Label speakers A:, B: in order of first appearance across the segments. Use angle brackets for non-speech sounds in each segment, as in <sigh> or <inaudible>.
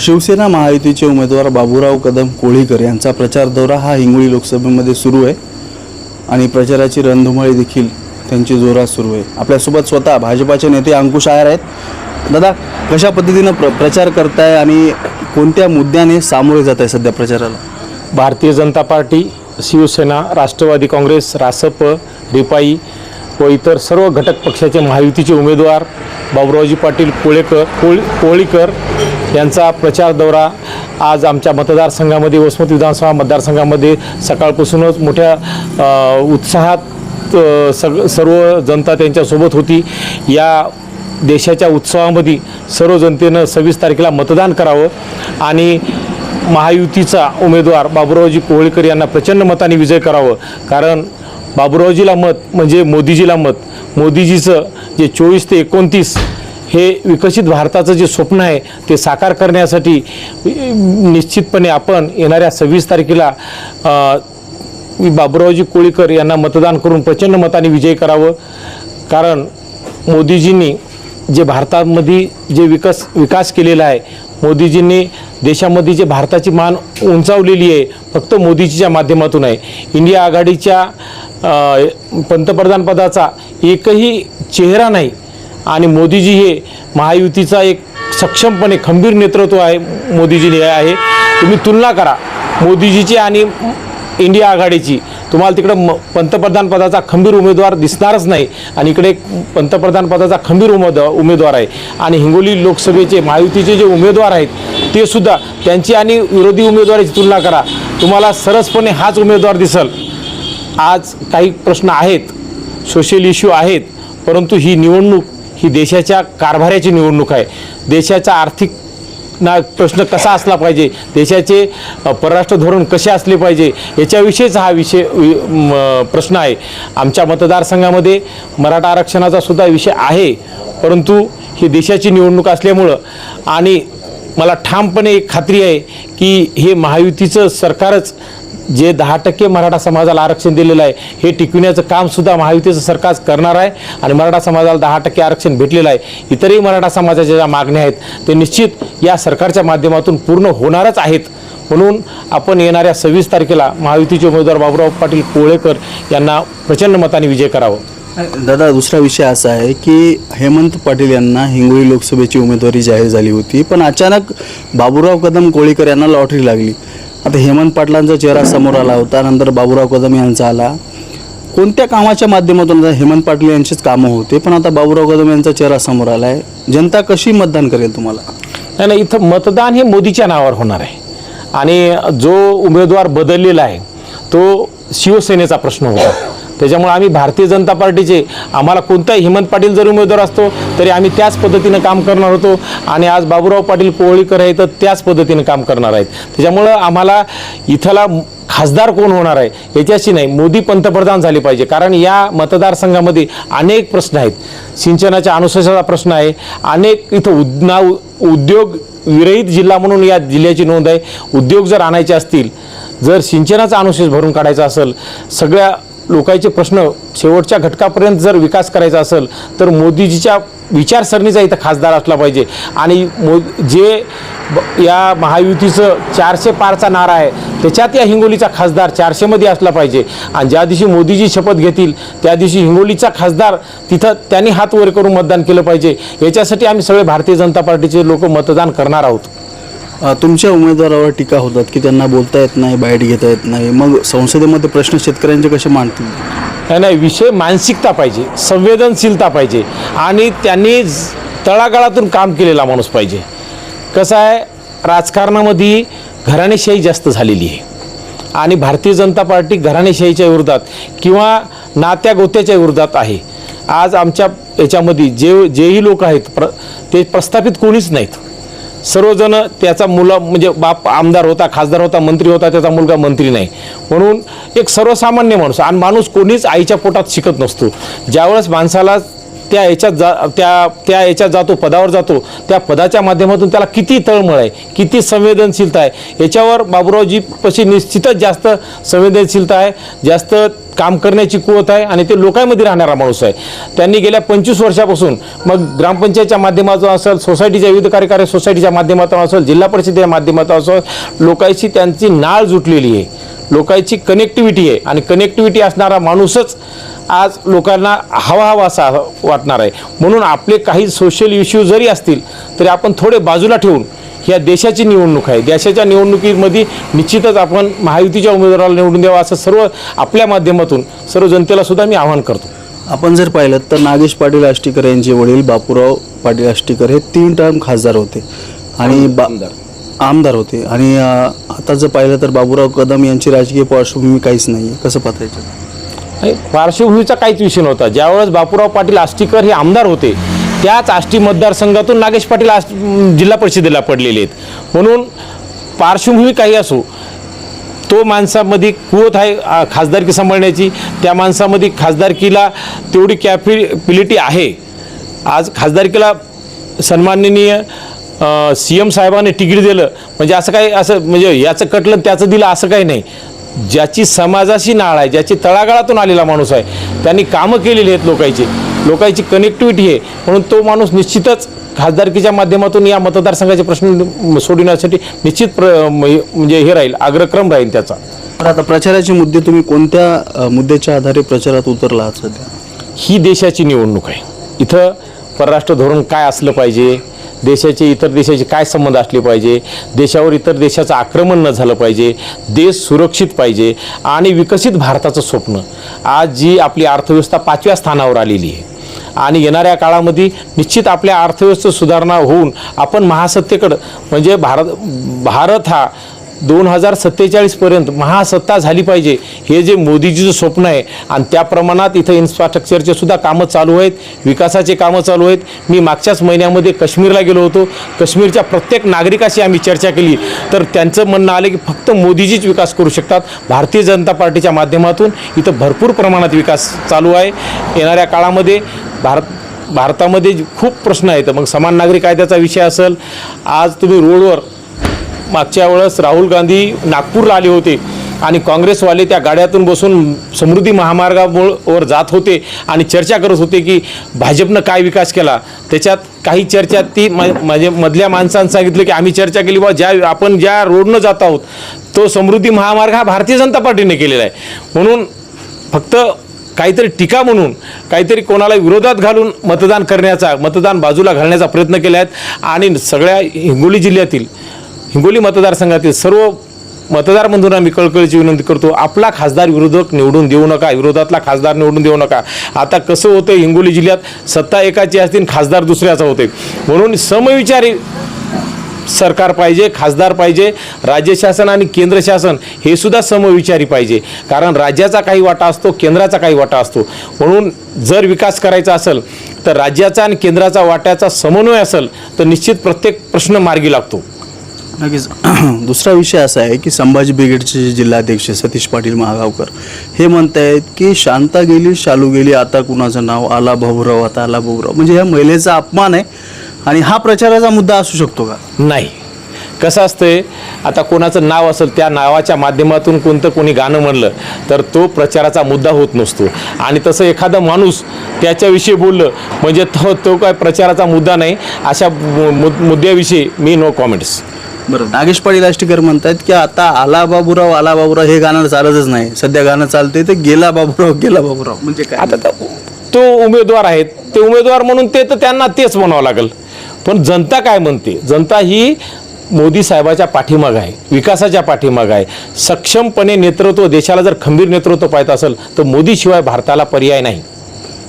A: शिवसेना महायुतीचे उमेदवार बाबूराव कदम कोळीकर यांचा प्रचार दौरा हा हिंगोली लोकसभेमध्ये सुरू आहे. आणि प्रचाराची रणधुमाळी देखील त्यांची जोरात सुरू आहे. आपल्यासोबत स्वतः भाजपाचे नेते अंकुश आयर आहेत. दादा कशा पद्धतीनं प्र प्रचार करताय आणि कोणत्या मुद्द्याने सामोरे जात आहे सध्या प्रचाराला?
B: भारतीय जनता पार्टी शिवसेना राष्ट्रवादी काँग्रेस रासप रिपाई व इतर सर्व घटक पक्षाचे महायुतीचे उमेदवार बाबुरावजी पाटील कोळेकर कोळी कोळीकर यांचा प्रचार दौरा आज आमच्या मतदारसंघामध्ये वसमत विधानसभा मतदारसंघामध्ये सकाळपासूनच मोठ्या उत्साहात सग सर्व जनता त्यांच्यासोबत होती. या देशाच्या उत्सवामध्ये सर्व जनतेनं सव्वीस तारखेला मतदान करावं आणि महायुतीचा उमेदवार बाबुरावजी कोहळीकर यांना प्रचंड मताने विजय करावं. कारण बाबुरावजीला मत म्हणजे मोदीजीला मत. मोदीजीचं जे चोवीस ते एकोणतीस हे विकसित भारताचं जे स्वप्न आहे ते साकार करण्यासाठी निश्चितपणे आपण येणाऱ्या सव्वीस तारखेला मी बाबुरावजी कोळीकर यांना मतदान करून प्रचंड मताने विजय करावं. कारण मोदीजींनी जे भारतामध्ये जे विकास विकास केलेला आहे मोदीजींनी देशामध्ये जे भारताची मान उंचावलेली आहे फक्त मोदीजीच्या माध्यमातून आहे. इंडिया आघाडीच्या पंतप्रधानपदाचा एकही चेहरा नाही आणि मोदीजी हे महायुतीचा एक सक्षमपणे खंबीर नेतृत्व आहे मोदीजी आहे. तुम्ही तुलना करा. मोदीजीची आणि इंडिया आघाडीची. तुम्हाला तिकडं म पंतप्रधान पदाचा खंबीर उमेदवार दिसणारच नाही. आणि इकडे पंतप्रधान पदाचा खंबीर उमेदवार उमेदवार आहे. आणि हिंगोली लोकसभेचे महायुतीचे जे उमेदवार आहेत ते सुद्धा त्यांची आणि विरोधी उमेदवाराची तुलना करा. तुम्हाला सरसपणे हाच उमेदवार दिसल. आज काही प्रश्न आहेत सोशल इश्यू आहेत परंतु ही निवडणूक ही देशाच्या कारभाराची निवडणूक आहे. देशाचा आर्थिक ना प्रश्न कसा असला पाहिजे? देशाचे परराष्ट्र धोरण कसे असले पाहिजे? याच्याविषयीच हा विषय वि- प्रश्न आहे. आमच्या मतदारसंघामध्ये मराठा आरक्षणाचा सुद्धा विषय आहे. परंतु ही देशाची निवडणूक असल्यामुळं आणि मला ठामपणे एक खात्री आहे की हे महायुतीचं सरकारच जे दहा टक्के मराठा समाजाला आरक्षण दिलेलं आहे हे टिकविण्याचं कामसुद्धा महायुतीचं सरकार करणार आहे आणि मराठा समाजाला दहा टक्के आरक्षण भेटलेलं आहे. इतरही मराठा समाजाच्या ज्या मागण्या आहेत ते निश्चित या सरकारच्या माध्यमातून पूर्ण होणारच आहेत. म्हणून आपण येणाऱ्या सव्वीस तारखेला महायुतीचे उमेदवार बाबुराव पाटील कोळेकर यांना प्रचंड मताने विजय करावं.
A: दादा दुसरा विषय असा आहे की हेमंत पाटील यांना हिंगोली लोकसभेची उमेदवारी जाहीर झाली होती पण अचानक बाबूराव कदम कोळीकर यांना लॉटरी लागली. आता हेमंत पाटलांचा चेहरा समोर आला होता नंतर बाबूराव कदम यांचा आला. कोणत्या कामाच्या माध्यमातून आता हेमंत पाटील यांचीच कामं होते पण आता बाबूराव कदम यांचा चेहरा समोर आला आहे जनता कशी मतदान करेल तुम्हाला?
B: नाही नाही इथं मतदान हे मोदीच्या नावावर होणार आहे. आणि जो उमेदवार बदललेला आहे तो शिवसेनेचा प्रश्न होता. त्याच्यामुळे आम्ही भारतीय जनता पार्टीचे आम्हाला कोणताही हेमंत पाटील जरी उमेदवार असतो तरी आम्ही त्याच पद्धतीनं काम करणार होतो. आणि आज बाबूराव पाटील कोवळीकर आहे तर त्याच पद्धतीनं काम करणार आहेत. त्याच्यामुळं आम्हाला इथला खासदार कोण होणार आहे याच्याशी नाही मोदी पंतप्रधान झाले पाहिजे. कारण या मतदारसंघामध्ये अनेक प्रश्न आहेत. सिंचनाच्या अनुशेषाचा प्रश्न आहे. अनेक इथं उद्ना उद्योग विरहित जिल्हा म्हणून या जिल्ह्याची नोंद आहे. उद्योग जर आणायचे असतील जर सिंचनाचा अनुशेष भरून काढायचा असेल सगळ्या लोकांचे प्रश्न शेवटच्या घटकापर्यंत जर विकास करायचा असेल तर मोदीजीच्या विचारसरणीचा इथं खासदार असला पाहिजे. आणि मो जे या महायुतीचं चारशे पारचा नारा आहे त्याच्यात या हिंगोलीचा खासदार चारशेमध्ये असला पाहिजे. आणि ज्या दिवशी मोदीजी शपथ घेतील त्या दिवशी हिंगोलीचा खासदार तिथं त्यांनी हात वर करून मतदान केलं पाहिजे. याच्यासाठी आम्ही सगळे भारतीय जनता पार्टीचे लोक मतदान करणार आहोत.
A: तुमच्या उमेदवारावर टीका होतात की त्यांना बोलता येत नाही बाईट घेता येत नाही. मग संसदेमध्ये प्रश्न शेतकऱ्यांचे कसे मांडतील?
B: नाही, नाही विषय मानसिकता पाहिजे संवेदनशीलता पाहिजे आणि त्यांनी तळागाळातून काम केलेला माणूस पाहिजे. कसं आहे राजकारणामध्ये घराणेशाही जास्त झालेली आहे. आणि भारतीय जनता पार्टी घराणेशाहीच्या विरोधात किंवा नात्या गोत्याच्या विरोधात आहे. आज आमच्या याच्यामध्ये जे जेही लोक आहेत प्र ते प्रस्थापित कोणीच नाहीत. सर्वजण त्याचा मुला म्हणजे बाप आमदार होता खासदार होता मंत्री होता त्याचा मुलगा मंत्री नाही. म्हणून एक सर्वसामान्य माणूस आणि माणूस कोणीच आईच्या पोटात शिकत नसतो. ज्यावेळेस माणसाला त्या याच्यात जा त्या त्या याच्यात जातो पदावर जातो त्या पदाच्या माध्यमातून त्याला किती तळमळ आहे किती संवेदनशीलता आहे. याच्यावर बाबूरावजी पशी निश्चितच जास्त संवेदनशीलता आहे जास्त काम करण्याची कुवत आहे आणि ते लोकांमध्ये राहणारा माणूस आहे. त्यांनी गेल्या पंचवीस वर्षापासून मग ग्रामपंचायतच्या माध्यमातून असेल सोसायटीच्या विविध कार्यकारी सोसायटीच्या माध्यमातून असेल जिल्हा परिषदेच्या माध्यमातून असेल लोकांशी त्यांची नाळ जुटलेली आहे. लोकांची कनेक्टिव्हिटी आहे आणि कनेक्टिव्हिटी असणारा माणूसच आज लोकांना हवा हवा असा वाटणार आहे. म्हणून आपले काही सोशल इश्यू जरी असतील तरी आपण थोडे बाजूला ठेवून ह्या देशाची निवडणूक आहे. देशाच्या निवडणुकीमध्ये निश्चितच आपण महायुतीच्या उमेदवाराला निवडून द्यावा असं सर्व आपल्या माध्यमातून सर्व जनतेला सुद्धा मी आवाहन करतो.
A: आपण जर पाहिलं तर नागेश पाटील आष्टीकर यांचे वडील बापूराव पाटील आष्टीकर हे तीन टर्म खासदार होते. आणि बा आमदार होते. आणि आता जर पाहिलं तर बाबूराव कदम यांची राजकीय पार्श्वभूमी काहीच नाही आहे कसं पाहता
B: पार्श्वभूमीचा काहीच विषय नव्हता. ज्यावेळेस बापूराव पाटील आष्टीकर हे आमदार होते त्याच आष्टी मतदारसंघातून नागेश पाटील आष्ट जिल्हा परिषदेला पडलेले आहेत. म्हणून पार्श्वभूमी काही असो तो माणसामध्ये कुवत आहे खासदारकी सांभाळण्याची. त्या माणसामध्ये खासदारकीला तेवढी कॅपिलिटी आहे. आज खासदारकीला सन्माननीय सी एम साहेबांनी तिकीट दिलं. म्हणजे असं काही असं म्हणजे याचं कटलं त्याचं दिलं असं काही नाही. ज्याची समाजाशी नाळ आहे ज्याची तळागाळातून आलेला माणूस आहे त्यांनी कामं केलेली आहेत लोकांची. लोकांची कनेक्टिव्हिटी आहे. म्हणून तो माणूस निश्चितच खासदारकीच्या माध्यमातून या मतदारसंघाचे प्रश्न सोडविण्यासाठी निश्चित प्र म्हणजे हे राहील अग्रक्रम राहील त्याचा.
A: तर आता प्रचाराचे मुद्दे तुम्ही कोणत्या मुद्द्याच्या आधारे प्रचारात उतरला आहात सध्या?
B: ही देशाची निवडणूक आहे. इथं परराष्ट्र धोरण काय असलं पाहिजे? देशाचे इतर देशाचे काय संबंध असले पाहिजे? देशावर इतर देशाचं आक्रमण न झालं पाहिजे. देश सुरक्षित पाहिजे आणि विकसित भारताचं स्वप्न. आज जी आपली अर्थव्यवस्था पाचव्या स्थानावर आलेली आहे. आणि येणाऱ्या काळामध्ये निश्चित आपल्या अर्थव्यवस्थेत सुधारणा होऊन आपण महासत्तेकडं म्हणजे भारत भारत हा दोन हजार सत्तेचाळीसपर्यंत महासत्ता झाली पाहिजे. हे जे मोदीजीचं स्वप्न आहे आणि त्या प्रमाणात इथं इन्फ्रास्ट्रक्चरचे सुद्धा कामं चालू आहेत. विकासाचे कामं चालू आहेत. मी मागच्याच महिन्यामध्ये काश्मीरला गेलो होतो. काश्मीरच्या प्रत्येक नागरिकाशी आम्ही चर्चा केली. तर त्यांचं म्हणणं आलं की फक्त मोदीजीच विकास करू शकतात. भारतीय जनता पार्टीच्या माध्यमातून इथं भरपूर प्रमाणात विकास चालू आहे. येणाऱ्या काळामध्ये भारत भारतामध्ये खूप प्रश्न आहेत. मग समान नागरिक कायद्याचा विषय असेल. आज तुम्ही रोडवर मागच्या वेळेस राहुल गांधी नागपूरला आले होते आणि काँग्रेसवाले त्या गाड्यातून बसून समृद्धी महामार्गावर जात होते आणि चर्चा करत होते की भाजपनं काय विकास केला. त्याच्यात काही चर्चा ती म- म्हणजे मधल्या माणसांनी सांगितलं की आम्ही चर्चा केली बा ज्या आपण ज्या रोडनं जात आहोत तो समृद्धी महामार्ग हा भारतीय जनता पार्टीने केलेला आहे. म्हणून फक्त काहीतरी टीका म्हणून काहीतरी कोणाला विरोधात घालून मतदान करण्याचा मतदान बाजूला घालण्याचा प्रयत्न केला आहेत आणि सगळ्या हिंगोली जिल्ह्यातील हिंगोली मतदारसंघातील सर्व मतदार बंधूंना मी कळकळीची विनंती करतो आपला खासदार विरोधक निवडून देऊ नका विरोधातला खासदार निवडून देऊ नका. आता कसं होतं हिंगोली जिल्ह्यात सत्ता एकाची असतील खासदार दुसऱ्याचा होते. म्हणून समविचारी सरकार पाहिजे खासदार पाहिजे राज्य शासन आणि केंद्र शासन हे सुद्धा समविचारी पाहिजे. कारण राज्याचा काही वाटा असतो केंद्राचा काही वाटा असतो. म्हणून जर विकास करायचा असेल तर राज्याचा आणि केंद्राचा वाट्याचा समन्वय असेल तर निश्चित प्रत्येक प्रश्न मार्गी लागतो.
A: नक्कीच. <clears throat> दुसरा विषय असा आहे की संभाजी ब्रिगेडचे जे जिल्हाध्यक्ष सतीश पाटील महागावकर हे म्हणत आहेत की शांता गेली शालू गेली आता कुणाचं नाव? आला भाऊराव आता आला भाऊराव म्हणजे ह्या महिलेचा अपमान आहे आणि हा प्रचाराचा मुद्दा असू शकतो का?
B: नाही. कसं असतंय आता कोणाचं नाव असेल त्या नावाच्या माध्यमातून कोणतं कोणी गाणं म्हणलं तर तो प्रचाराचा मुद्दा होत नसतो. आणि तसं एखादा माणूस त्याच्याविषयी बोललं म्हणजे तो तो काय प्रचाराचा मुद्दा नाही अशा मुद्द्याविषयी मी नो कॉमेंट्स
A: बरं नागेश पाटील आष्टीकर म्हणतात की आता आला बाबूराव आला बाबूराव हे गाणं चालतच नाही. सध्या गाणं चालते ते गेला बाबूराव गेला बाबूराव. म्हणजे काय?
B: आता त- तो उमेदवार आहेत ते उमेदवार म्हणून ते तर त्यांना तेच म्हणावं लागेल. पण जनता काय म्हणते? जनता ही मोदी साहेबाच्या पाठीमाग आहे. विकासाच्या पाठीमाग आहे. सक्षमपणे नेतृत्व देशाला जर खंबीर नेतृत्व पाहत असेल तर मोदीशिवाय भारताला पर्याय नाही.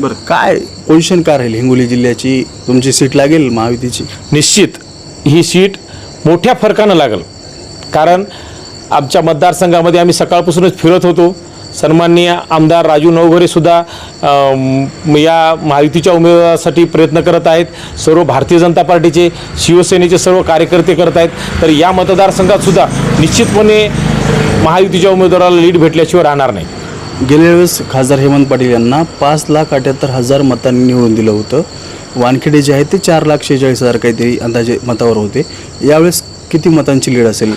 A: बरं काय पोझिशन काय राहील हिंगोली जिल्ह्याची? तुमची सीट लागेल महायुतीची?
B: निश्चित. ही सीट मोठ्या फरकानं लागल. कारण आमच्या मतदारसंघामध्ये आम्ही सकाळपासूनच फिरत होतो. सन्माननीय आमदार राजू नवघरेसुद्धा या महायुतीच्या उमेदवारासाठी प्रयत्न करत आहेत. सर्व भारतीय जनता पार्टीचे शिवसेनेचे सर्व कार्यकर्ते करत आहेत. तर या मतदारसंघातसुद्धा निश्चितपणे महायुतीच्या उमेदवाराला लीड भेटल्याशिवाय राहणार नाही.
A: गेल्या वेळेस खासदार हेमंत पाटील यांना पाच लाख अठ्याहत्तर हजार मतांनी निवडून दिलं होतं. वानखेडे जे आहेत ते चार लाख शेहेचाळीस हजार काहीतरी अंदाजे मतावर होते. यावेळेस किती मतांची लीड असेल?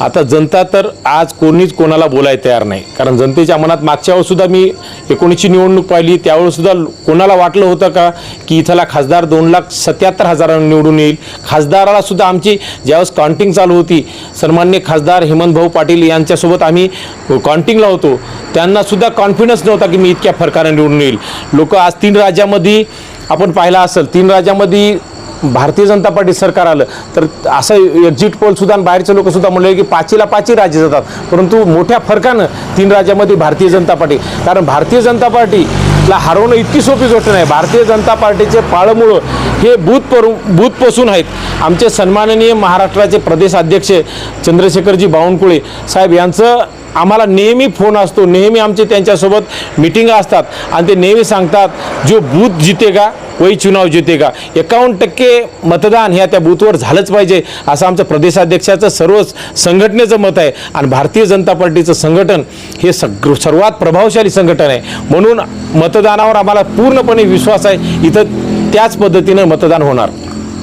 B: आता जनता तर आज कोणीच कोणाला बोलायला तयार नाही. कारण जनतेच्या मनात मागच्या वेळेससुद्धा मी एकोणीसची निवडणूक पाहिली त्यावेळेसुद्धा कोणाला वाटलं होतं का की इथला खासदार दोन लाख सत्याहत्तर हजारांना निवडून येईल? खासदारालासुद्धा आमची ज्यावेळेस काउंटिंग चालू होती सन्मान्य खासदार हेमंत भाऊ पाटील यांच्यासोबत आम्ही काउंटिंगला होतो. त्यांनासुद्धा कॉन्फिडन्स नव्हता की मी इतक्या फरकाने निवडून येईल. लोक आज तीन राज्यामध्ये आपण पाहिलं असेल तीन राज्यामध्ये भारतीय जनता पार्टी सरकार आलं तर असं एक्झिट पोलसुद्धा आणि बाहेरचे लोकसुद्धा म्हणले की पाचीला पाचही राज्य जातात. परंतु मोठ्या फरकानं तीन राज्यामध्ये भारतीय जनता पार्टी कारण भारतीय जनता पार्टीला हरवणं इतकी सोपी गोष्ट नाही. भारतीय जनता पार्टीचे पाळमुळं हे बूथ परू बूथपासून आहेत. आमचे सन्माननीय महाराष्ट्राचे प्रदेश अध्यक्ष चंद्रशेखरजी बावनकुळे साहेब यांचं आम्हाला नेहमी फोन असतो नेहमी आमचे त्यांच्यासोबत मिटिंगा असतात. आणि ते नेहमी सांगतात जो बूथ जितेगा वही चुनाव जितेगा। एकावन्न टक्के मतदान ह्या त्या बूथवर झालंच पाहिजे असं आमचं प्रदेशाध्यक्षाचं सर्व संघटनेचं मत आहे. आणि भारतीय जनता पार्टीचं संघटन हे सग सर्वात प्रभावशाली संघटन आहे. म्हणून मतदानावर आम्हाला पूर्णपणे विश्वास आहे. इथं त्याच पद्धतीनं मतदान होणार.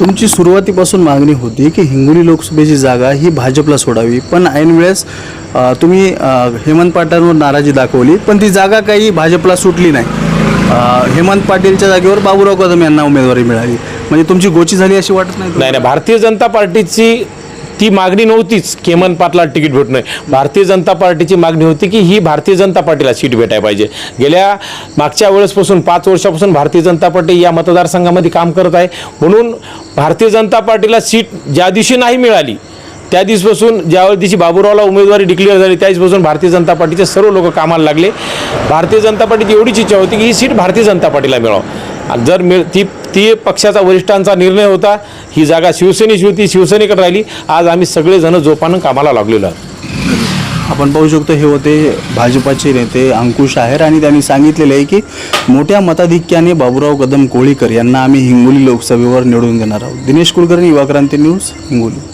A: तुमची सुरुवातीपासून मागणी होती की हिंगोली लोकसभेची जागा ही भाजपला सोडावी. पण ऐन वेळेस तुम्ही हेमंत पाटलांवर नाराजी दाखवली पण ती जागा काही भाजपला सुटली नाही. हेमंत पाटीलच्या जागेवर बाबूराव कदम यांना उमेदवारी मिळाली. म्हणजे तुमची गोची झाली अशी वाटत नाही
B: नाही नाही भारतीय जनता पार्टीची ती मागणी नव्हतीच हेमंत पाटला तिकीट भेटणं भारतीय जनता पार्टीची मागणी होती की ही भारतीय जनता पार्टीला सीट भेटायला पाहिजे. गेल्या मागच्या वेळेसपासून पाच वर्षापासून भारतीय जनता पार्टी या मतदारसंघामध्ये काम करत आहे. म्हणून भारतीय जनता पार्टीला सीट ज्या दिवशी नाही मिळाली त्या दिवसपासून ज्यावेळी तिची बाबूरावला उमेदवारी डिक्लेअर झाली त्या दिवसपासून भारतीय जनता पार्टीचे सर्व लोक कामाला लागले. भारतीय जनता पार्टीची एवढीच इच्छा होती की ही सीट भारतीय जनता पार्टीला मिळावं. जर मिळ ती ती पक्षाचा वरिष्ठांचा निर्णय होता ही जागा शिवसेनेची होती शिवसेनेकडे राहिली. आज आम्ही सगळेजण जोपानं कामाला लागलेलो आहोत.
A: आपण पाहू शकतो हे होते भाजपाचे नेते अंकुश आहेर आणि त्यांनी सांगितलेले आहे की मोठ्या मताधिक्याने बाबूराव कदम कोळीकर यांना आम्ही हिंगोली लोकसभेवर निवडून देणार आहोत. दिनेश कुलकर्णी युवा क्रांती न्यूज हिंगोली.